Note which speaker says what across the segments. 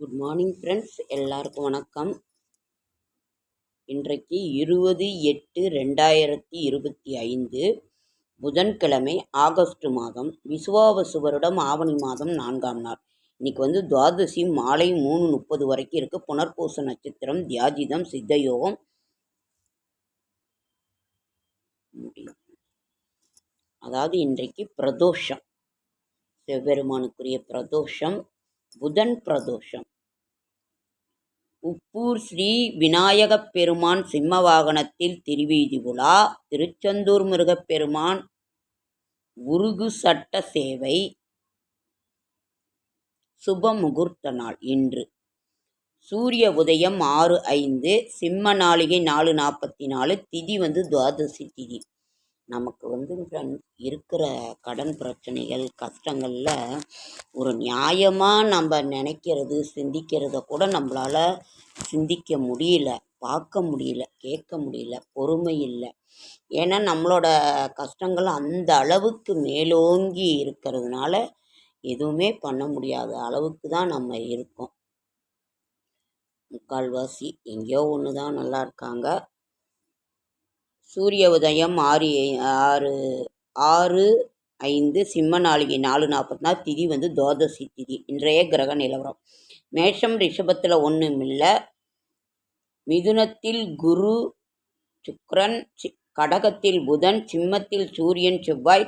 Speaker 1: Good morning friends எல்லாருக்கும் வணக்கம். இன்றைக்கு இருபது எட்டு ரெண்டாயிரத்தி இருபத்தி ஐந்து புதன்கிழமை ஆகஸ்ட் மாதம் விசுவாவசு வருடம் ஆவணி மாதம் நான்காம் நாள். இன்னைக்கு வந்து துவாதசி மாலை மூணு முப்பது வரைக்கும் இருக்குது புனர்பூச நட்சத்திரம் தியாஜிதம் சித்தயோகம். முடியும் அதாவது இன்றைக்கு பிரதோஷம். சிவபெருமானுக்குரிய பிரதோஷம். புதன் பிரதோஷம். உப்பூர் ஸ்ரீ விநாயகப் பெருமான் சிம்ம வாகனத்தில் திருவீதி உலா திருச்செந்தூர் முருகப்பெருமான் உருகு சட்ட சேவை சுப முகூர்த்த நாள் இன்று. சூரிய உதயம் ஆறு ஐந்து சிம்ம நாளிகை நாலு நாற்பத்தி நாலு திதி வந்து துவாதசி திதி. நமக்கு வந்து இருக்கிற கடன் பிரச்சனைகள் கஷ்டங்களில் ஒரு நியாயமாக நம்ம நினைக்கிறது சிந்திக்கிறத கூட நம்மளால் சிந்திக்க முடியல பார்க்க முடியல கேட்க முடியல பொறுமை இல்லை. ஏன்னா நம்மளோட கஷ்டங்கள் அந்த அளவுக்கு மேலோங்கி இருக்கிறதுனால எதுவுமே பண்ண முடியாத அளவுக்கு தான் நம்ம இருக்கோம். முக்கால்வாசி எங்கேயோ ஒன்று தான் நல்லா இருக்காங்க. சூரிய உதயம் ஆறு ஆறு ஆறு ஐந்து சிம்ம நாளிகை நாலு நாற்பத்தி நாலு திதி வந்து துவாதசி திதி. இன்றைய கிரக நிலவரம். மேஷம் ரிஷபத்தில் ஒன்றும் இல்லை. மிதுனத்தில் குரு சுக்ரன் சி கடகத்தில் புதன் சிம்மத்தில் சூரியன் செவ்வாய்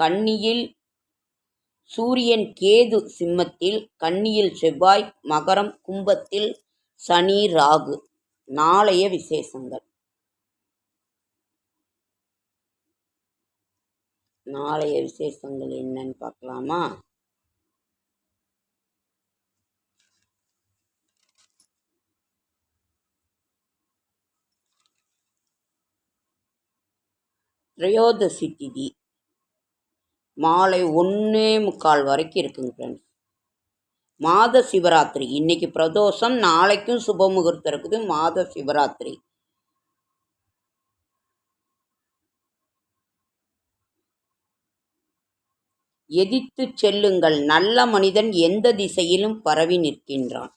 Speaker 1: கன்னியில் சூரியன் கேது சிம்மத்தில் கன்னியில் செவ்வாய் மகரம் கும்பத்தில் சனி ராகு. நாளைய விசேஷங்கள். நாளைய விசேஷங்கள் என்னன்னு பார்க்கலாமா? திரையோதசி திதி. மாலை ஒன்றே முக்கால் வரைக்கும் இருக்குங்க ஃப்ரெண்ட்ஸ் மாத சிவராத்திரி. இன்னைக்கு பிரதோஷம் நாளைக்கும் சுப முகூர்த்தம் இருக்குது. மாத சிவராத்திரி. எதிர்த்துச் செல்லுங்கள். நல்ல மனிதன் எந்த திசையிலும் பரவி நிற்கின்றான்.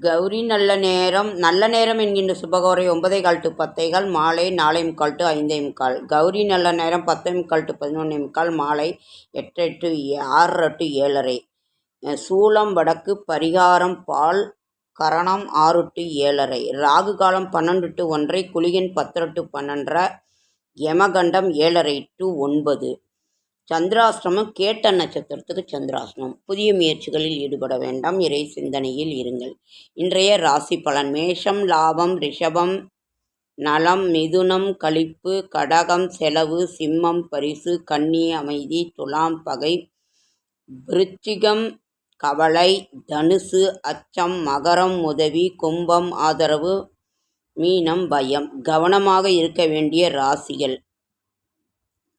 Speaker 1: கௌரி நல்ல நேரம். நல்ல நேரம் என்கின்ற சுபகோரை ஒன்பதே கால் டு பத்தே கால் மாலை நாலே முக்கால் டு ஐந்தே முக்கால். கௌரி நல்ல நேரம் பத்தே முக்கால் டு பதினொன்னே முக்கால் மாலை எட்டு டு ஆறு டு ஏழரை. சூளம் சூலம் வடக்கு பரிகாரம் பால் கரணம் ஆறு டு ஏழரை. ராகு காலம் பன்னெண்டு டு ஒன்றை குளிகன் பத்து டு பன்னெண்டரை. யமகண்டம் ஏழரை டு ஒன்பது. சந்திராசிரமம் கேட்ட நட்சத்திரத்துக்கு சந்திராசிரமம் புதிய முயற்சிகளில் ஈடுபட வேண்டாம். இறை சிந்தனையில் இருங்கள். இன்றைய ராசி பலன் மேஷம் லாபம் ரிஷபம் நலம் மிதுனம் கழிப்பு கடகம் செலவு சிம்மம் பரிசு கன்னி அமைதி துலாம் பகை விருச்சிகம் கவலை தனுசு அச்சம் மகரம் உதவி கும்பம் ஆதரவு மீனம் பயம். கவனமாக இருக்க வேண்டிய ராசிகள்.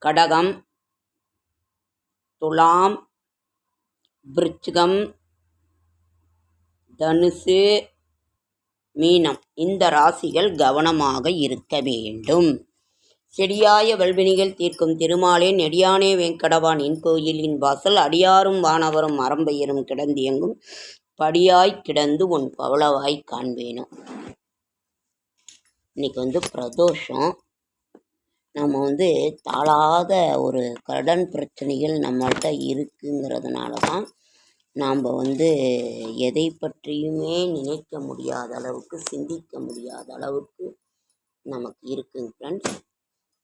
Speaker 1: கடகம் துலாம் விருச்சிகம் தனுசு மீனம். இந்த ராசிகள் கவனமாக இருக்க வேண்டும். செடியாய வல்வினிகள் தீர்க்கும் திருமாலே நெடியானே வெங்கடவானின் கோயிலின் வாசல் அடியாரும் வானவரும் மரம்பெயரும் கிடந்தியங்கும் படியாய் கிடந்து உன் பவளவாய் காண்பேனும் இன்னைக்கு வந்து பிரதோஷம். நம்ம வந்து தாழாத ஒரு கடன் பிரச்சனைகள் நம்மள்கிட்ட இருக்குங்கிறதுனால தான் நாம் வந்து எதை பற்றியுமே நினைக்க முடியாத அளவுக்கு சிந்திக்க முடியாத அளவுக்கு நமக்கு இருக்குங்க ஃப்ரெண்ட்ஸ்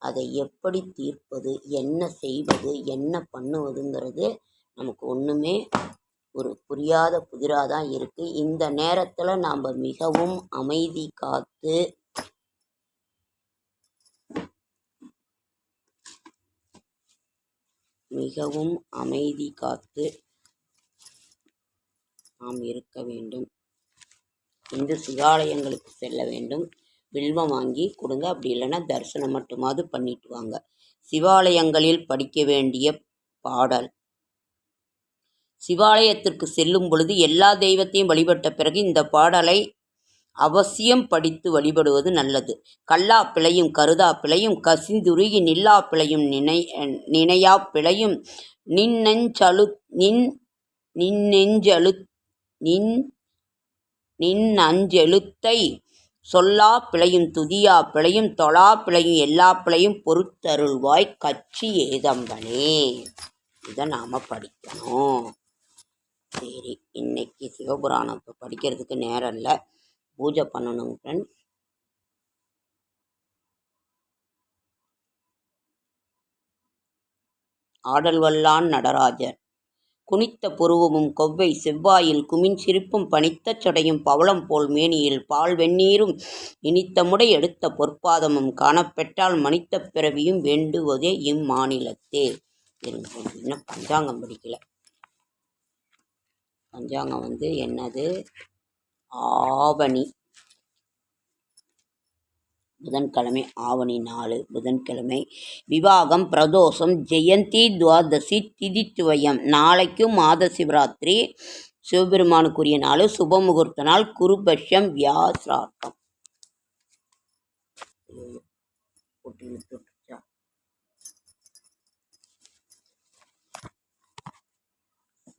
Speaker 1: அதை எப்படி தீர்ப்பது என்ன செய்வது என்ன பண்ணுவதுங்கிறது நமக்கு ஒன்றுமே ஒரு புரியாத புதிராக தான் இருக்குது இந்த நேரத்தில் நாம் மிகவும் அமைதி காத்து மிகவும் அமைதி காத்து நாம் இருக்க வேண்டும். இந்து சிவாலயங்களுக்கு செல்ல வேண்டும். வில்வம் வாங்கி கொடுங்க. அப்படி இல்லைன்னா தரிசனம் மட்டுமாவது பண்ணிட்டு வாங்க. சிவாலயங்களில் படிக்க வேண்டிய பாடல். சிவாலயத்திற்கு செல்லும் பொழுது எல்லா தெய்வத்தையும் வழிபட்ட பிறகு இந்த பாடலை அவசியம் படித்து வழிபடுவது நல்லது. கல்லா பிழையும் கருதா பிழையும் கசிந்துருகி நில்லா பிழையும் நினை நினையா பிழையும் நின்னெஞ்சலு நின் நின்னெஞ்சலு நின் நின் அஞ்செழுத்தை சொல்லா பிழையும் துதியா பிழையும் தொழா பிழையும் எல்லா பிழையும் பொறுத்தருள்வாய் கட்சி ஏதம்பனே. இதை நாம் படிக்கணும். சரி இன்னைக்கு சிவபுராணம் இப்போ படிக்கிறதுக்கு நேரம் இல்லை. பூஜை பண்ணணுங்க ஃப்ரெண்ட்ஸ் ஆடல் வல்லான் நடராஜர். குனித்த புருவமும் கொவ்வை செவ்வாயில் குமின் சிரிப்பும் பனித்த சடையும் பவளம் போல் மேனியில் பால் வெந்நீரும் இனித்த முடை எடுத்த பொற்பாதமும் காணப்பெற்றால் மனித்த பிறவியும் வேண்டுவதே இம்மாநிலத்தே. இருங்க இன்னும் பஞ்சாங்கம் படிக்கல. பஞ்சாங்கம் வந்து என்னது? ஆவணி. புதன்கிழமை ஆவணி நாலு புதன்கிழமை விவாகம் பிரதோஷம் ஜெயந்தி துவாதசி திதித்துவயம். நாளைக்கும் மாத சிவராத்திரி. சிவபெருமானுக்குரிய நாள் சுப முகூர்த்த நாள் குருபட்சம் வியாசிராட்டம்.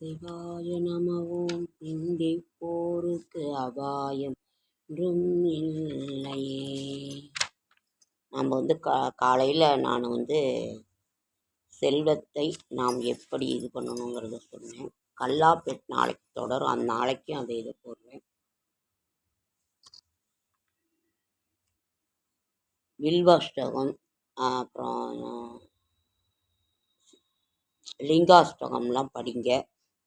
Speaker 1: சிவாய நம இந்தி போருக்கு அபாயம் ஒன்றும் இல்லையே. நம்ம வந்து கா காலையில் நான் வந்து செல்வத்தை நாம் எப்படி இது பண்ணணுங்கிறத சொன்னேன் கல்லாப்பேட் நாளைக்கு தொடரும். அந்த நாளைக்கும் அதை இது போடுவேன் வில்வாஷ்டகம் அப்புறம் லிங்காஷ்டகம்லாம் படிங்க.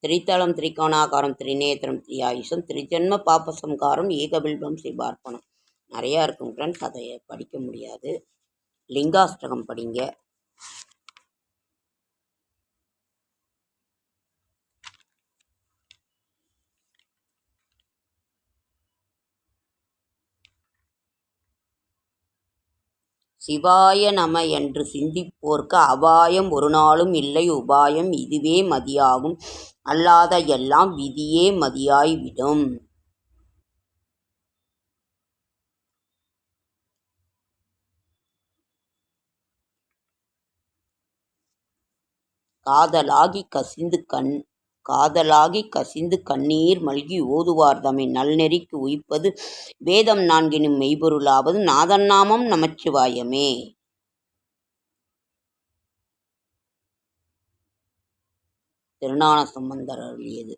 Speaker 1: திரித்தலம் திரிகோணாகாரம் திரிநேத்திரம் திரியாயுஷம் திரிஜன்ம பாபசம்காரம் ஏகபில்பம் சிவார்ப்பணம். நிறையா இருக்கும் ஃப்ரெண்ட்ஸ் அதை படிக்க முடியாது. லிங்காஷ்டகம் படிங்க. சிவாய நம என்று சிந்திப்போர்க்கு அபாயம் ஒரு நாளும் இல்லை உபாயம் இதுவே மதியாகும். அல்லாத எல்லாம் விதியே மதியாய்விடும். காதலாகி கசிந்து கண் காதலாகி கசிந்து கண்ணீர் மல்கி ஓதுவார் தம்மை நல்நெறிக்கு உயிப்பது வேதம் நான்கினும் மெய்ப்பொருளாவது நாதன் நாமம் நமச்சிவாயமே. திருநான சம்பந்தர் அருளியது.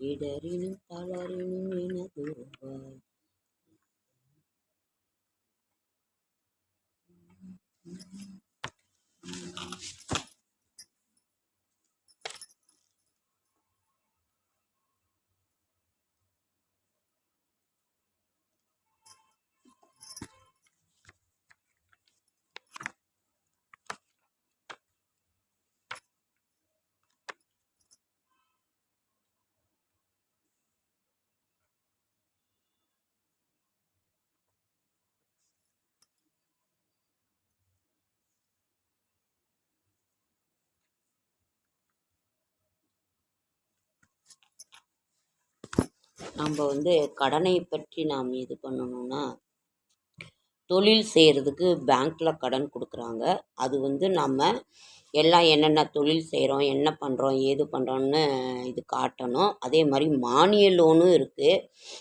Speaker 1: இடரினும் தளரினும் எனதுருவாய் நம்ம வந்து கடனை பற்றி நாம் இது பண்ணணும்னா தொழில் செய்கிறதுக்கு பேங்க்கில் கடன் கொடுக்குறாங்க. அது வந்து நம்ம எல்லாம் என்னென்ன தொழில் செய்கிறோம் என்ன பண்ணுறோம் ஏது பண்ணுறோன்னு இது காட்டணும். அதே மாதிரி மானிய லோனும் இருக்குது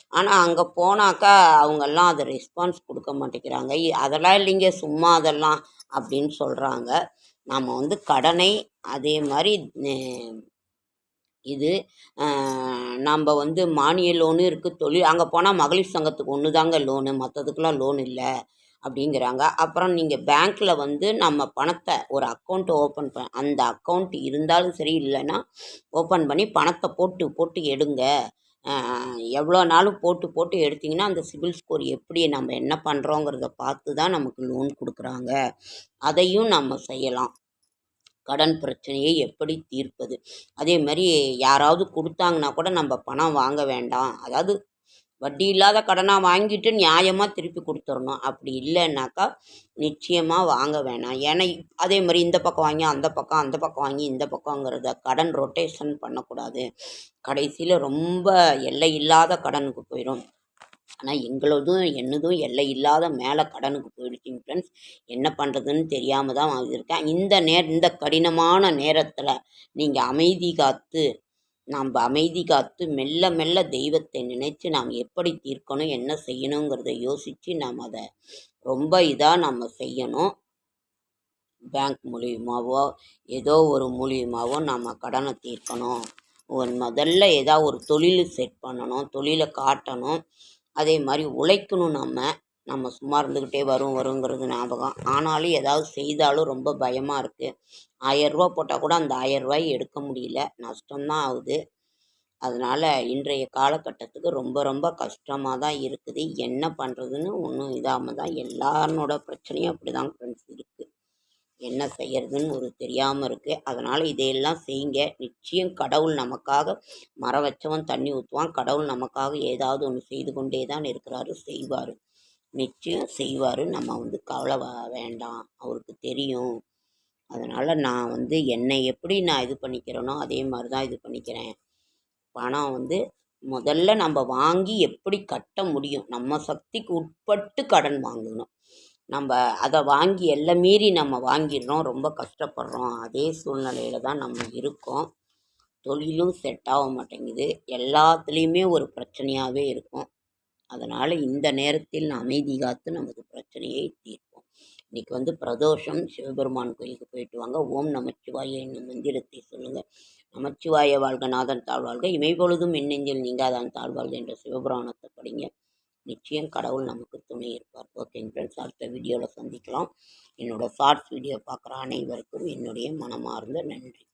Speaker 1: ஆனால் அங்கே போனாக்கா அவங்கெல்லாம் அதை ரெஸ்பான்ஸ் கொடுக்க மாட்டேங்கிறாங்க. இ- அதெல்லாம் இல்லைங்க சும்மா அதெல்லாம் அப்படின்னு சொல்கிறாங்க நாம் வந்து கடனை அதே மாதிரி இது நம்ம வந்து மானிய லோனு இருக்குது தொழில் அங்கே போனால் மகளிர் சங்கத்துக்கு ஒன்று தாங்க லோனு மற்றதுக்கெலாம் லோன் இல்லை அப்படிங்கிறாங்க. அப்புறம் நீங்கள் பேங்க்கில் வந்து நம்ம பணத்தை ஒரு அக்கௌண்ட் ஓப்பன் ப அந்த அக்கௌண்ட் இருந்தாலும் சரி இல்லைன்னா ஓப்பன் பண்ணி பணத்தை போட்டு போட்டு எடுங்க. எவ்வளோ நாளும் போட்டு போட்டு எடுத்திங்கன்னா அந்த சிபில் ஸ்கோர் எப்படி நம்ம என்ன பண்ணுறோங்கிறத பார்த்து தான் நமக்கு லோன் கொடுக்குறாங்க. அதையும் நம்ம செய்யலாம். கடன் பிரச்சனையை எப்படி தீர்ப்பது? அதே மாதிரி யாராவது கொடுத்தாங்கன்னா கூட நம்ம பணம் வாங்க வேண்டாம். அதாவது வட்டி இல்லாத கடனாக வாங்கிட்டு நியாயமாக திருப்பி கொடுத்துடணும் அப்படி இல்லைன்னாக்கா நிச்சயமாக வாங்க வேணாம். ஏன்னா அதே மாதிரி இந்த பக்கம் வாங்கி அந்த பக்கம் அந்த பக்கம் வாங்கி இந்த பக்கங்கிறத கடன் ரொட்டேஷன் பண்ணக்கூடாது. கடைசியில் ரொம்ப எல்லை இல்லாத கடனுக்கு போயிடும் ஆனால் எங்களதும் என்னதும் எல்லை இல்லாத மேலே கடனுக்கு போயிடுச்சுங்க ஃப்ரெண்ட்ஸ் என்ன பண்ணுறதுன்னு தெரியாமல் தான் இருக்கேன். இந்த நே இந்த கடினமான நேரத்தில் நீங்கள் அமைதி காத்து நாம் அமைதி காத்து மெல்ல மெல்ல தெய்வத்தை நினைச்சு நாம் எப்படி தீர்க்கணும் என்ன செய்யணுங்கிறத யோசித்து நாம் அதை ரொம்ப இதாக நம்ம செய்யணும். பேங்க் மூலியமாகவோ ஏதோ ஒரு மூலியமாகவோ நம்ம கடனை தீர்க்கணும். ஒரு முதல்ல ஏதாவது ஒரு தொழில் செட் பண்ணணும் தொழிலை காட்டணும். அதே மாதிரி உழைக்கணும் நம்ம நம்ம சும்மா இருந்துக்கிட்டே வரும் வருங்கிறது ஞாபகம். ஆனாலும் ஏதாவது செய்தாலும் ரொம்ப பயமாக இருக்குது ஆயரூபா போட்டால் கூட அந்த ஆயரூபாய் எடுக்க முடியல. நஷ்டம்தான் ஆகுது. அதனால் இன்றைய காலகட்டத்துக்கு ரொம்ப ரொம்ப கஷ்டமாக தான் இருக்குது. என்ன பண்ணுறதுன்னு ஒன்றும் இதாமல் தான் எல்லாரோட பிரச்சனையும் அப்படி தான் ஃப்ரெண்ட்ஸ் இருக்குது என்ன செய்யறதுன்னு ஒரு தெரியாமல் இருக்குது அதனால் இதையெல்லாம் செய்யுங்க. நிச்சயம் கடவுள் நமக்காக மரம் வச்சவன் தண்ணி ஊற்றுவான் கடவுள் நமக்காக ஏதாவது ஒன்று செய்து கொண்டே தான் இருக்கிறாரு செய்வார். நிச்சயம் செய்வார் நம்ம வந்து கவலை வேண்டாம். அவருக்கு தெரியும். அதனால் நான் வந்து என்னை எப்படி நான் இது பண்ணிக்கிறேனோ அதே மாதிரி தான் இது பண்ணிக்கிறேன். பணம் வந்து முதல்ல நம்ம வாங்கி எப்படி கட்ட முடியும்? நம்ம சக்திக்கு உட்பட்டு கடன் வாங்கணும். நம்ம அதை வாங்கி எல்லாம் மீறி நம்ம வாங்கிடுறோம். ரொம்ப கஷ்டப்படுறோம். அதே சூழ்நிலையில தான் நம்ம இருக்கோம். தொழிலும் செட் ஆக மாட்டேங்குது. எல்லாத்துலேயுமே ஒரு பிரச்சனையாகவே இருக்கும். அதனால் இந்த நேரத்தில் அமைதி காத்து நமது பிரச்சனையை தீர்ப்போம். இன்றைக்கி வந்து பிரதோஷம். சிவபெருமான் கோயிலுக்கு போயிட்டு வாங்க. ஓம் நமச்சிவாய என்னும் மந்திரத்தை சொல்லுங்கள் நமச்சிவாய வாழ்க நாதன் தாழ்வாழ்க. இமை பொழுதும் மின்னெஞ்சில் நீங்காதான் தாழ்வாழ்க என்ற சிவபுராணத்தை படிங்க. நிச்சயம் கடவுள் நமக்கு துணை இருப்பார். ஓகேங்க ஃப்ரெண்ட்ஸ் அடுத்த வீடியோவில் சந்திக்கலாம். என்னோடய ஷார்ட்ஸ் வீடியோ பார்க்குற அனைவருக்கும் என்னுடைய மனமார்ந்த நன்றி.